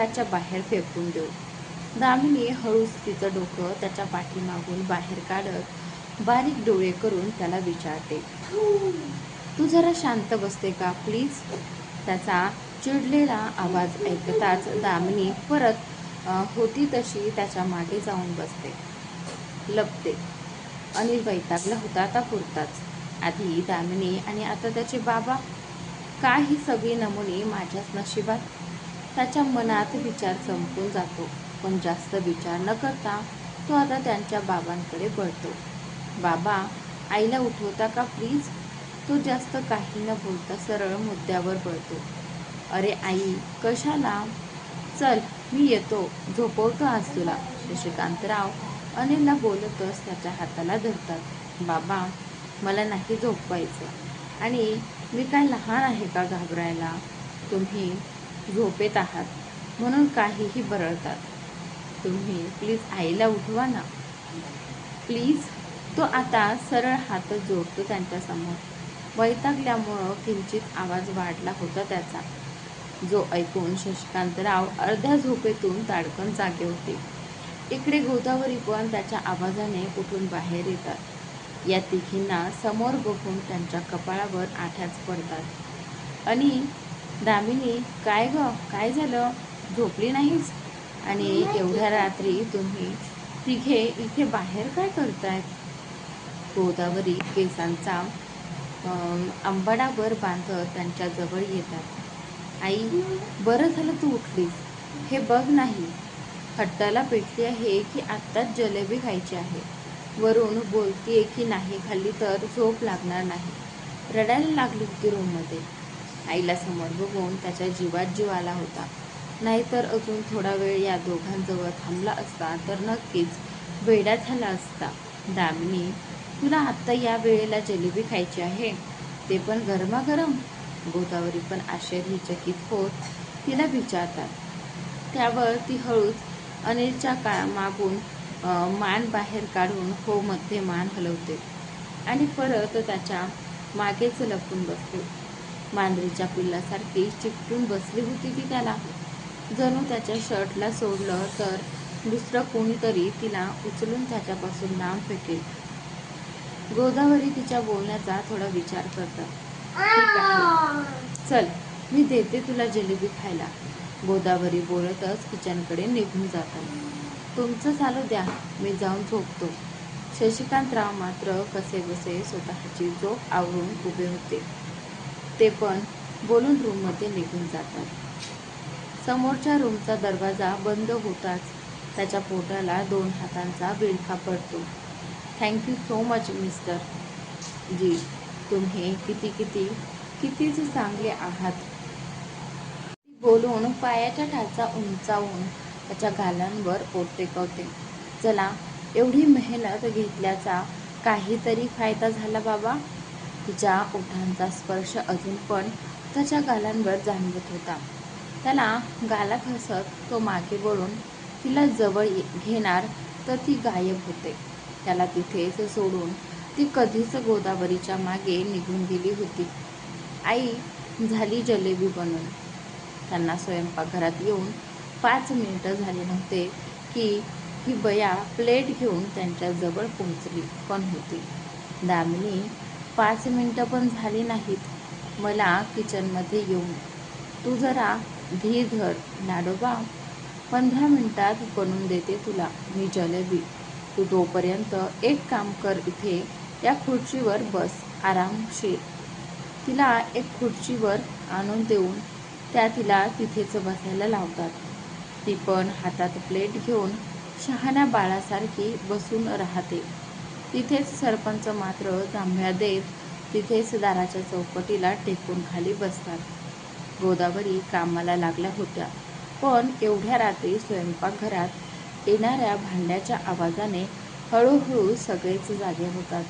त्याच्या बाहेर फेकून देऊ. दामिनी हळूच तिचं डोकं त्याच्या पाठीमागून बाहेर काढत बारीक डोळे करून त्याला विचारते तू जरा शांत बसते का प्लीज त्याचा चिडलेला आवाज ऐकताच दामिनी परत होती तशी त्याच्यामागे जाऊन बसते. लपते. अनिल वैतागला होता आता पुरताच. आधी दामिनी आणि आता त्याचे बाबा? काय ही सगळी नमुने माझ्याच नशिबात? त्याच्या मनात विचार संपून जातो. पण जास्त विचार न करता तो आता त्यांच्या बाबांकडे बळतो बाबा आईला उठवता का प्लीज तो जास्त काही न बोलता सरळ मुद्द्यावर बळतो अरे आई कशाला? चल मी येतो. झोपवतो आज तुला. शशिकांतराव अनिलला बोलतच त्याच्या हाताला धरतात. बाबा मला नाही झोपवायचं. आणि मी काय लहान आहे का घाबरायला? तुम्ही झोपेत आहात. म्हणून काहीही बरळतात. तुम्ही प्लीज आईला उठवा ना. प्लीज तो आता सरळ हात जोडतो त्यांच्यासमोर. वैतागल्यामुळं किंचित आवाज वाढला होता त्याचा. जो ऐकून शशिकांतराव अर्ध्या झोपेतून ताडकन जागे होते. इकडे गोदावरी पण त्याच्या आवाजाने उठून बाहेर येतात. या तिघींना समोर बघून त्यांच्या कपाळावर आठ्याच पडतात. आणि दामिनी काय ग? काय झालं? झोपली नाहीस? आणि एवढ्या रात्री तुम्ही तिघे इथे बाहेर काय करतायत? गोदावरी केसांचा आंबाडावर बांधत त्यांच्या जवळ येतात. आई बरं झालं तू उठलीस. हे बघ नाही. हट्टाला पेटली आहे की आत्ताच जलेबी खायची आहे. वरून बोलतीये की नाही खाल्ली तर झोप लागणार नाही. रडायला लागली होती रूममध्ये आईला समोर बघून त्याच्या जीवात जीव आला होता. नाहीतर अजून थोडा वेळ या दोघांजवळ थांबला असता तर नक्कीच वेडा झाला असता. दामिनी तुला आत्ता या वेळेला जलेबी खायची आहे? ते पण गरमागरम? गोदावरी पण आश्चर्यचकित होत तिला विचारतात. त्यावर ती हळूच अनिलच्या का मागून मान बाहेर काढून हो मध्ये मान हलवते आणि परत त्याच्या मागेच लपून बसते. मांजरीच्या पिल्लासारखी चिकटून बसली होती ती त्याला. जणू त्याच्या शर्टला सोडलं तर दुसरं कोणीतरी तिला उचलून त्याच्यापासून लांब फेकेल. गोदावरी तिच्या बोलण्याचा थोडा विचार करतात चल मी देते तुला जिलेबी खायला. गोदावरी बोलतच किचनकडे निघून जातात तुमचं चालू द्या मी जाऊन झोपतो. शशिकांतराव मात्र कसे बसे स्वतःची झोप आवरून उभे होते. ते पण बोलून रूममध्ये निघून जातात. समोरच्या रूमचा दरवाजा बंद होताच त्याच्या पोटाला दोन हातांचा विळखा पडतो. Thank you so much mister ji तुम्ही किती किती कितीच चांगले आहात. बोलून पायाच्या ठाचा उंचावून त्याच्या गालांवर पोट टेकवते चला एवढी मेहनत घेतल्याचा काहीतरी फायदा झाला बाबा. तिच्या ओठांचा स्पर्श अजून पण त्याच्या गालांवर जाणवत होता. त्याला गाला खसत तो मागे वळून तिला जवळ ये- घेणार तर ती गायब होते. त्याला तिथेच सोडून ती कधीच गोदावरीच्या मागे निघून गेली होती. आई झाली जलेबी बनून. त्यांना स्वयंपाकघरात येऊन पाच मिनिटं झाली नव्हते की ही बया प्लेट घेऊन त्यांच्याजवळ पोहोचली पण होती. दामिनी पाच मिनटं पण झाली नाहीत. मला किचनमध्ये येऊन. तू जरा धीर धर नाडोबा पंधरा मिनटात बनवून देते तुला मी जलेबी. तू तोपर्यंत एक काम कर इथे. या खुर्चीवर बस आरामशीर. तिला एक खुर्चीवर आणून देऊन त्या तिला तिथेच बसायला लावतात. ती पण हातात प्लेट घेऊन शहाण्या बाळासारखी बसून राहते. तिथेच सरपंच मात्र जांभ्या देत तिथेच दाराच्या चौकटीला टेकून खाली बसतात. गोदावरी कामाला लागल्या होत्या. पण एवढ्या रात्री स्वयंपाकघरात येणाऱ्या भांड्याच्या आवाजाने हळूहळू सगळेच जागे होतात.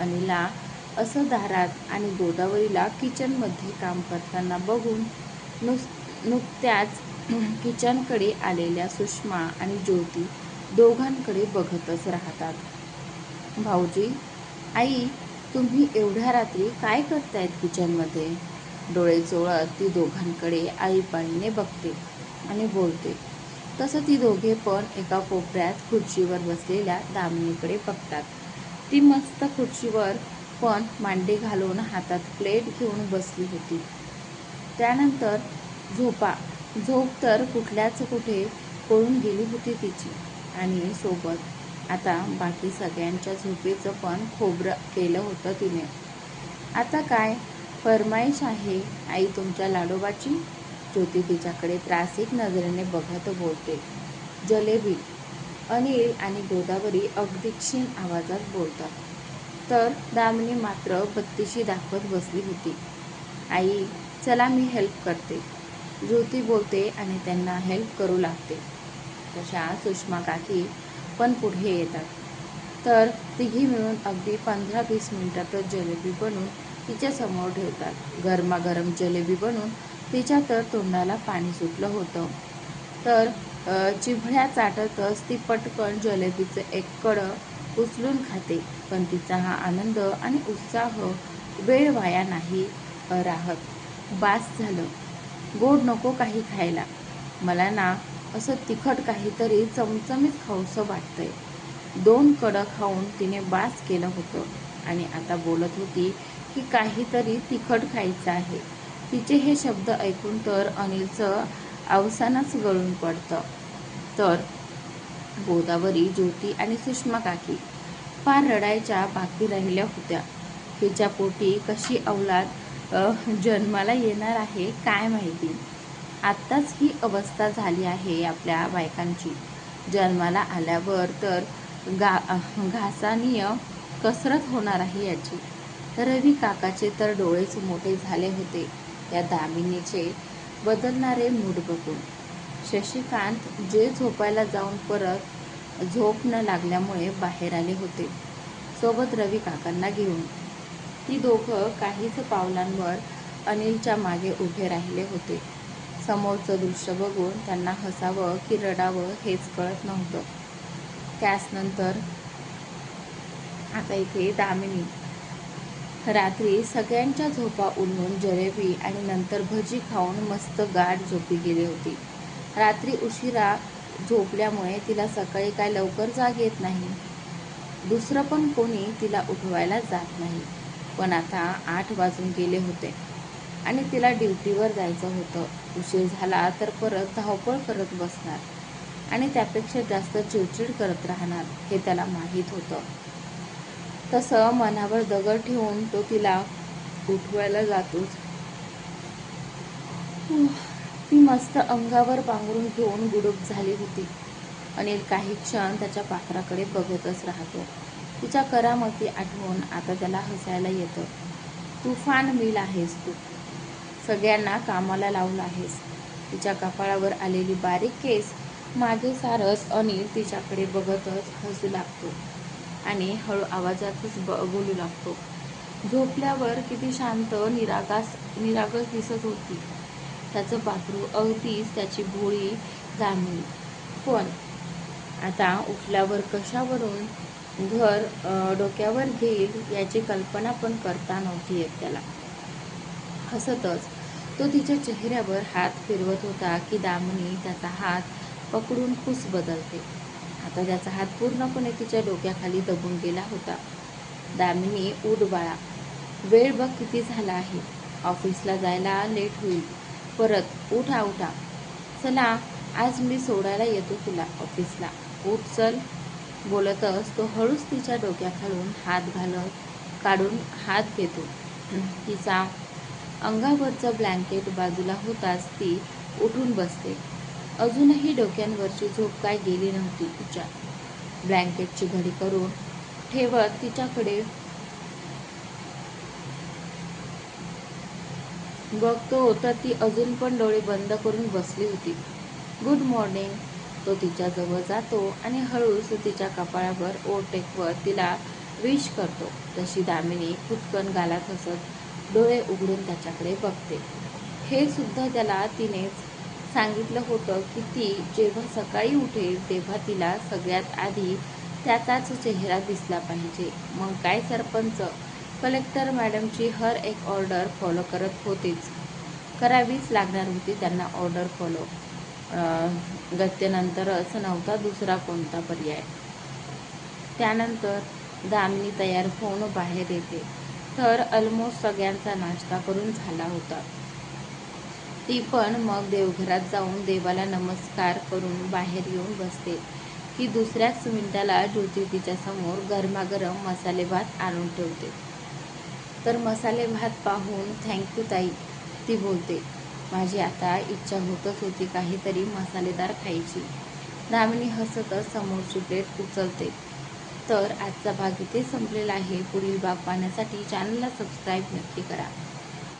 अनिला असं दारात आणि गोदावरीला किचनमध्ये काम करताना बघून नुस नुकत्याच किचनकडे आलेल्या सुषमा आणि ज्योती दोघांकडे बघतच राहतात. भाऊजी आई तुम्ही एवढ्या रात्री काय करतायत किचनमध्ये? डोळे चोळत ती दोघांकडे आळीपाळीने बघते आणि बोलते. तसं ती दोघे पण एका कोपऱ्यात खुर्चीवर बसलेल्या दामिनीकडे बघतात. ती मस्त खुर्चीवर पण मांडी घालून हातात प्लेट घेऊन बसली होती. त्यानंतर झोपा झोप तर कुठल्याच कुठे पळून गेली होती तिची आणि सोबत आता बाकी सगळ्यांच्या झोपेचं पण खोबरं केलं होतं तिने. आता काय? फरमाईश आहे. आई तुमच्या लाडोबाची? ज्योती तिच्याकडे त्रासिक नजरेने बघत बोलते. जलेबी अनिल आणि गोदावरी अगदी क्षीण आवाजात बोलतात. तर दामिनी मात्र बत्तीशी दाखवत बसली होती. आई चला मी हेल्प करते. ज्योती बोलते आणि त्यांना हेल्प करू लागते. तशा सुषमा काकी पण पुढे येतात. तर तिघी मिळून अगदी पंधरा वीस मिनिटातच जलेबी बनवून तिच्यासमोर ठेवतात. गरमागरम जलेबी बनवून तिच्या तर तोंडाला पाणी सुटलं होतं. तर चिभळ्या चाटतच ती पटकन जलेबीचं एक कडं उचलून खाते. पण तिचा हा आनंद आणि उत्साह वेळ वाया नाही राहत. बास झालं. गोड नको काही खायला. मला ना असं तिखट काहीतरी चमचमीत खाऊसं वाटतंय. दोन कडं खाऊन तिने बास केलं होतं आणि आता बोलत होती की काहीतरी तिखट खायचं आहे. तिचे हे शब्द ऐकून तर अनिलचं अवसानच गळून पडतं. तर गोदावरी ज्योती आणि सुषमा काकी फार रडायच्या बाकी राहिल्या होत्या. तिच्या पोटी कशी अवलाद जन्माला येणार आहे काय माहिती? आत्ताच ही अवस्था झाली आहे आपल्या बायकांची. जन्माला आल्यावर तर गा घासानीय कसरत होणार आहे याची. रवी काकाचे तर डोळेच मोठे झाले होते. या दामिनीचे बदलणारे मूड बघून. शशिकांत जे झोपायला जाऊन परत झोप न लागल्यामुळे बाहेर आले होते. सोबत रवी काकांना घेऊन. ती दोघं काहीच पावलांवर अनिलच्या मागे उभे राहिले होते. समोरचं दृश्य बघून त्यांना हसावं की रडावं हेच कळत नव्हतं. त्याचनंतर आता इथे दामिनी. रात्री सगळ्यांच्या झोपा उडवून जलेबी आणि नंतर भजी खाऊन मस्त गाठ झोपी गेली होती. रात्री उशिरा झोपल्यामुळे तिला सकाळी काय लवकर जाग येत नाही. दुसरं पण कोणी तिला उठवायला जात नाही. पण आता आठ वाजून गेले होते. आणि तिला ड्युटीवर जायचं होतं. उशीर झाला तर परत धावपळ करत बसणार आणि त्यापेक्षा जास्त चिडचिड करत राहणार हे त्याला माहीत होतं. तसं मनावर दगड ठेवून तो तिला उठवायला जातोच. ती मस्त अंगावर पांघरून घेऊन गुडूप झाली होती. अनिल काही क्षण त्याच्या पाखराकडे बघतच राहतो. तिच्या करामती आठवून आता त्याला हसायला येतं. तुफान मिल आहेस तू. सगळ्यांना कामाला लावलं आहेस. तिच्या कपाळावर आलेली बारीक केस मागे सारस अनिल तिच्याकडे बघतच हसू लागतो आणि हळू आवाजातच ब बोलू लागतो. झोपल्यावर किती शांत निरागास निरागस दिसत होती. त्याचं पाखरू अगदीच त्याची भोळी जाणली पण आता उठल्यावर कशावरून घर डोक्यावर घेईल याची कल्पना पण करता नव्हती येत त्याला. हसतच. तो तिच्या चेहऱ्यावर हात फिरवत होता की दामनी त्याचा हात पकडून खुस बदलते. आता त्याचा हात पूर्णपणे तिच्या डोक्याखाली दबून गेला होता. दामिनी उठ बाळा. वेळ बघ किती झाला आहे. ऑफिसला जायला लेट होईल. परत उठा उठा. चला आज मी सोडायला येतो तुला ऑफिसला. उठ चल. बोलतच तो हळूच तिच्या डोक्याखालून हात घालत काढून हात घेतो. तिचा अंगावरचं ब्लँकेट बाजूला होताच ती उठून बसते. अजूनही डोक्यांवरची झोप काय गेली नव्हती तिच्या. ब्लँकेटची घडी करून ठेवत तिच्याकडे बघतो तर ती अजून पण डोळे बंद करून बसली होती. Good morning. तो तिच्याजवळ जातो आणि हळूच तिच्या कपाळावर ओ टेकवत तिला विश करतो. तशी दामिनी खुदकन गालात हसत डोळे उघडून त्याच्याकडे बघते. हे सुद्धा त्याला तिनेच सांगितलं होतं की ती जेव्हा सकाळी उठेल तेव्हा तिला सगळ्यात आधी त्याचाच चेहरा दिसला पाहिजे. मग काय सरपंच? कलेक्टर मॅडमची हर एक ऑर्डर फॉलो करत होतीच. करावीच लागणार होती त्यांना ऑर्डर फॉलो. अं, गत्यनंतरच नव्हता दुसरा कोणता पर्याय. त्यानंतर दामिनी तयार होऊन बाहेर येते. तर ऑलमोस्ट सगळ्यांचा नाश्ता करून झाला होता. ती पण मग देवघरात जाऊन देवाला नमस्कार करून बाहेर येऊन बसते. की दुसऱ्याच मिनिटाला ज्योती तिच्यासमोर गरमागरम मसाले भात आणून ठेवते. तर मसाले भात पाहून थँक्यू ताई ती बोलते. माझी आता इच्छा होतच होती काहीतरी मसालेदार खायची. दामिनी हसतच समोरची प्लेट उचलते. तर आजचा भाग इथे संपलेला आहे. पुढील भाग पाहण्यासाठी चॅनलला सबस्क्राईब नक्की करा.